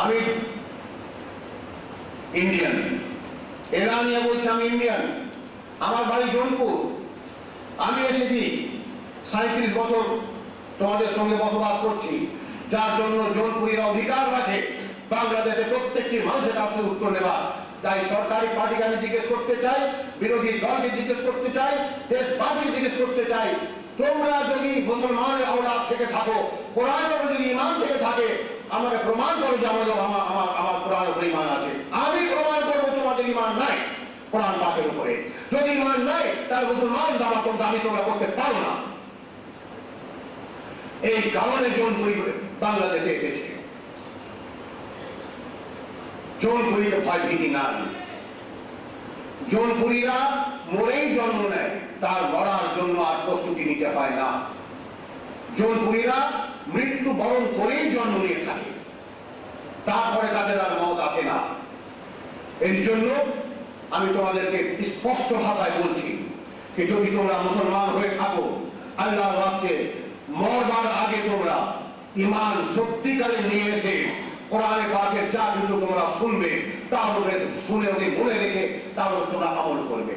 আমি ইন্ডিয়ান এরা নিয়ে বলছে, আমি ইন্ডিয়ান আমার বাড়ি জোনপুর। আমি এসেছি সাঁত্রিশ বছর তোমাদের সঙ্গে বসবাস করছি। যার জন্য জোনপুরীরা অধিকার আছে বাংলাদেশে প্রত্যেকটি মানুষের কাছে উত্তর নেওয়া তাই সরকারি পার্টিকে আমি জিজ্ঞেস করতে চাই, বিরোধী দলকে জিজ্ঞেস করতে চাই, দেশবাসীকে জিজ্ঞেস করতে চাই, তোমরা যদি মুসলমানের আওলাদ থেকে থাকো কোরআনের উপর যদি ইমান থেকে থাকে আমাকে প্রমাণ করো যে আমাদের আমার আমার কোরআন উপরে ইমান আছে। আমি প্রমাণ করব তোমাদের ইমান নাই, কোরআন উপরে। যদি ইমান নাই, তাহলে মুসলমান দাবা তোমরা করতে পারো না। এই কারণে বাংলাদেশে এসেছে। ভয় ভীতি জোনপুরীরা মরেই জন্ম নেয়, তার মরার জন্য আর প্রস্তুতি নিতে হয় না। জোনপুরীরা মৃত্যু বরণ করেই জন্ম নিয়ে তারপরে তাদের আর মত আসে না। এর জন্য আমি তোমাদেরকে স্পষ্ট ভাষায় বলছি যে যদি তোমরা মুসলমান হয়ে থাকো, আল্লাহর রাস্তে মরবার আগে তোমরা ইমান সত্যিকারে নিয়ে এসে কোরআনে পাকের যা কিছু তোমরা শুনবে তার উপরে শুনে ওকে মনে রেখে তার তোমরা আমল করবে।